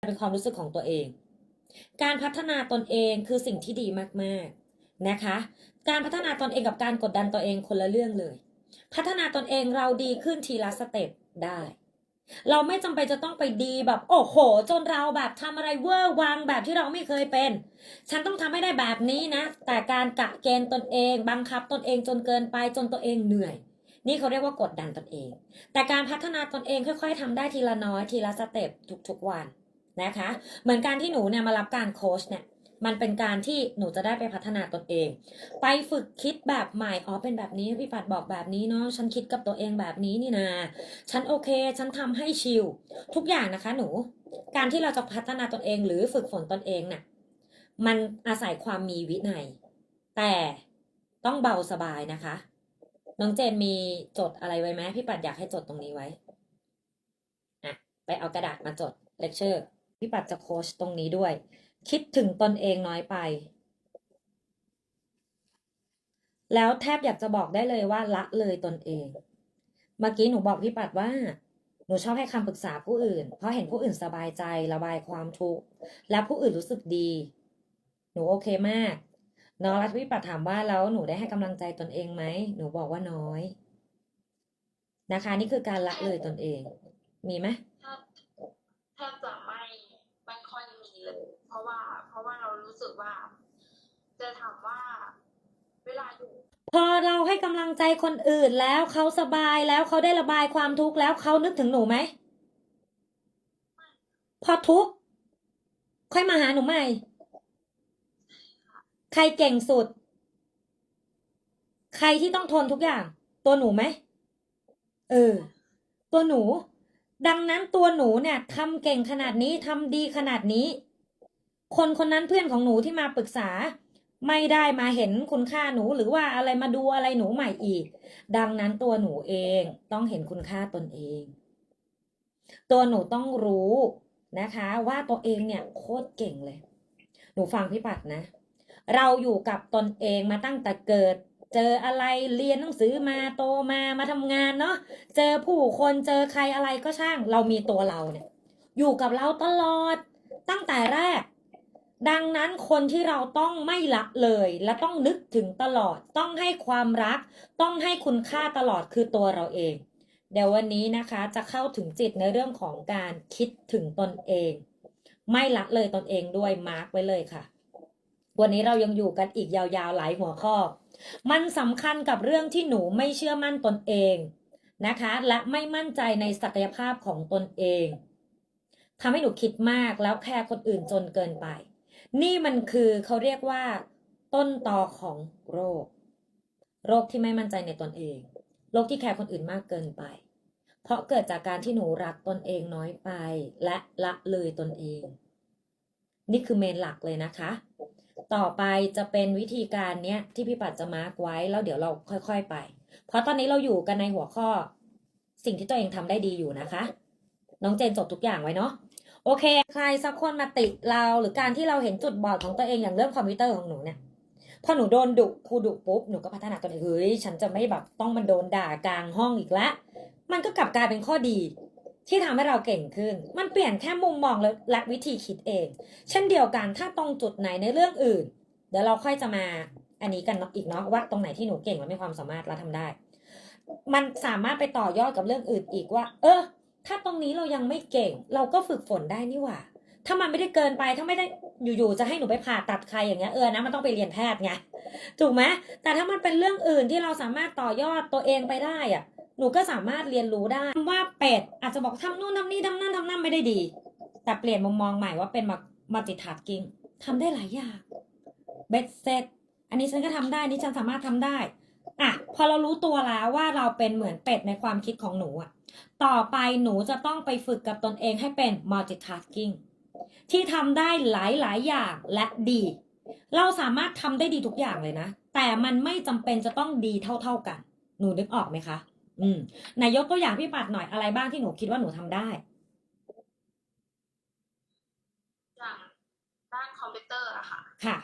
เป็นความรู้สึกของตัวเอง การพัฒนาตนเองคือสิ่งที่ดีมากๆนะคะ การพัฒนาตนเองกับการกดดันตัวเองคนละเรื่องเลย พัฒนาตนเองเราดีขึ้นทีละสเต็ปได้ เราไม่จำเป็นจะต้องไปดีแบบโอ้โห จนเราแบบทำอะไรเวอร์วังแบบที่เราไม่เคยเป็น ฉันต้องทำให้ได้แบบนี้นะ แต่การกะเกณฑ์ตนเอง บังคับตนเองจนเกินไปจนตัวเองเหนื่อยนี่เขาเรียกว่ากดดันตนเอง แต่การพัฒนาตนเองค่อย ๆทำได้ทีละน้อยทีละสเต็ปทุกๆวัน นะคะ เหมือนการที่หนูเนี่ยมารับการโค้ชเนี่ยมันเป็นการที่หนูจะได้ไปพัฒนาตนเอง ไปฝึกคิดแบบใหม่ อ๋อ เป็นแบบนี้พี่ปัดบอกแบบนี้เนาะ ฉันคิดกับตัวเองแบบนี้นี่นา ฉันโอเค ฉันทำให้ชิล ทุกอย่างนะคะหนู การที่เราจะพัฒนาตนเองหรือฝึกฝนตนเองน่ะ มันอาศัยความมีวินัย แต่ต้องเบาสบายนะคะ น้องเจนมีจดอะไรไว้ไหมพี่ปัดอยากให้จดตรงนี้ไว้ อะ ไปเอากระดาษมาจดเลคเชอร์ พี่ปัดจะโค้ชตรงนี้ด้วย คิดถึงตนเองน้อยไป แล้วแทบอยากจะบอกได้เลยว่าละเลยตนเอง เมื่อกี้หนูบอกพี่ปัดว่าหนูชอบให้คำปรึกษาผู้อื่น เพราะเห็นผู้อื่นสบายใจระบายความทุกข์และผู้อื่นรู้สึกดี หนูโอเคมากนาะแล้วพี่ปัดถามว่าแล้วหนูได้ให้กำลังใจตนเองไหมหนูบอกว่าน้อย นะคะ นี่คือการละเลยตนเอง มีไหมแทบแทบจะไม่ไม่ค่อยมีเลย เพ ราะว่า เพราะว่าเรารู้สึกว่า จะถามว่าเวลาอยู่ พอเราให้กำลังใจคนอื่นแล้วเขาสบายแล้วเขาได้ระบายความทุกข์แล้วเขานึกถึงหนูไหม พอทุกข์ค่อยมาหาหนูใหม่ ใครเก่งสุด ใครที่ต้องทนทุกอย่าง ตัวหนูไหม เออ ตัวหนู ดังนั้นตัวหนูเนี่ยทำเก่งขนาดนี้ทำดีขนาดนี้ คนคนนั้นเพื่อนของหนูที่มาปรึกษา ไม่ได้มาเห็นคุณค่าหนูหรือว่าอะไรมาดูอะไรหนูใหม่อีก ดังนั้นตัวหนูเองต้องเห็นคุณค่าตนเอง ตัวหนูต้องรู้นะคะ ว่าตัวเองเนี่ยโคตรเก่งเลย หนูฟังพี่ปัดนะ เราอยู่กับตนเองมาตั้งแต่เกิดเจออะไรเรียนหนังสือมาโตมามาทำงานเนาะเจอผู้คนเจอใครอะไรก็ช่าง เรามีตัวเราเนี่ย อยู่กับเราตลอดตั้งแต่แรก ดังนั้นคนที่เราต้องไม่ละเลย และต้องนึกถึงตลอด ต้องให้ความรัก ต้องให้คุณค่าตลอดคือตัวเราเอง เดี๋ยววันนี้นะคะจะเข้าถึงจิตในเรื่องของการคิดถึงตนเอง ไม่ละเลยตนเองด้วยมาร์กไว้เลยค่ะ วันนี้เรายังอยู่กันอีกยาวๆหลายหัวข้อ มันสำคัญกับเรื่องที่หนูไม่เชื่อมั่นตนเองนะคะ และไม่มั่นใจในศักยภาพของตนเองทำให้หนูคิดมากแล้วแคร์คนอื่นจนเกินไป นี่มันคือเขาเรียกว่า ต้นตอของโรค โรคที่ไม่มั่นใจในตนเอง โรคที่แคร์คนอื่นมากเกินไป เพราะเกิดจากการที่หนูรักตนเองน้อยไป และละเลยตนเอง นี่คือเมนหลักเลยนะคะ ต่อไปจะเป็นวิธีการเนี้ยที่พี่ปัดจะมาร์กไว้แล้วเดี๋ยวเราค่อย ๆไป เพราะตอนนี้เราอยู่กันในหัวข้อ สิ่งที่ตัวเองทำได้ดีอยู่นะคะ น้องเจนจดทุกอย่างไว้เนาะ โอเค ใครสักคนมาติเราหรือการที่เราเห็นจุดบอดของตัวเองอย่างเรื่องคอมพิวเตอร์ของหนูเนี่ยพอหนูโดนดุครูดุปุ๊บหนูก็พัฒนาตัวเองเฮ้ยฉันจะไม่แบบต้องมันโดนด่ากลางห้องอีกล้วมันก็กลับกลายเป็นข้อดี ที่ทำให้เราเก่งขึ้น มันเปลี่ยนแค่มุมมองและและวิธีคิดเอง เช่นเดียวกันถ้าตรงจุดไหนในเรื่องอื่น เดี๋ยวเราค่อยจะมาอันนี้กันอีกเนาะว่าตรงไหนที่หนูเก่งและมีความสามารถและทำได้ มันสามารถไปต่อยอดกับเรื่องอื่นอีกว่า เออ ถ้าตรงนี้เรายังไม่เก่ง เราก็ฝึกฝนได้นี่หว่า ถ้ามันไม่ได้เกินไป ถ้าไม่ได้อยู่ๆจะให้หนูไปผ่าตัดใครอย่างเงี้ยเออนะมันต้องไปเรียนแพทย์ไงถูกไหมแต่ถ้ามันเป็นเรื่องอื่นที่เราสามารถต่อยอดตัวเองไปได้อะหนูก็สามารถเรียนรู้ได้ว่าเป็ดอาจจะบอกทำนู่นทำนี่ทำนั่นทำนั่นไม่ได้ดี แต่เปลี่ยนมุมมองใหม่ว่าเป็นมัลติทัสกิ้งทำได้หลายอย่างเบ็ดเสร็จอันนี้ฉันก็ทำได้นี่ฉันสามารถทำได้อะพอเรารู้ตัวแล้วว่าเราเป็นเหมือนเป็ดในความคิดของหนูอะ ต่อไปหนูจะต้องไปฝึกกับตนเองให้เป็น multitasking ที่ทำได้หลาย ๆ อย่างและดี เราสามารถทำได้ดีทุกอย่างเลยนะ แต่มันไม่จำเป็นจะต้องดีเท่า ๆกัน หนูนึกออกไหมคะ อืมนายยกตัวอย่างพี่ปัดหน่อยอะไรบ้างที่หนูคิดว่าหนูทำได้อย่างด้านคอมพิวเตอร์อะค่ะ ค่ะ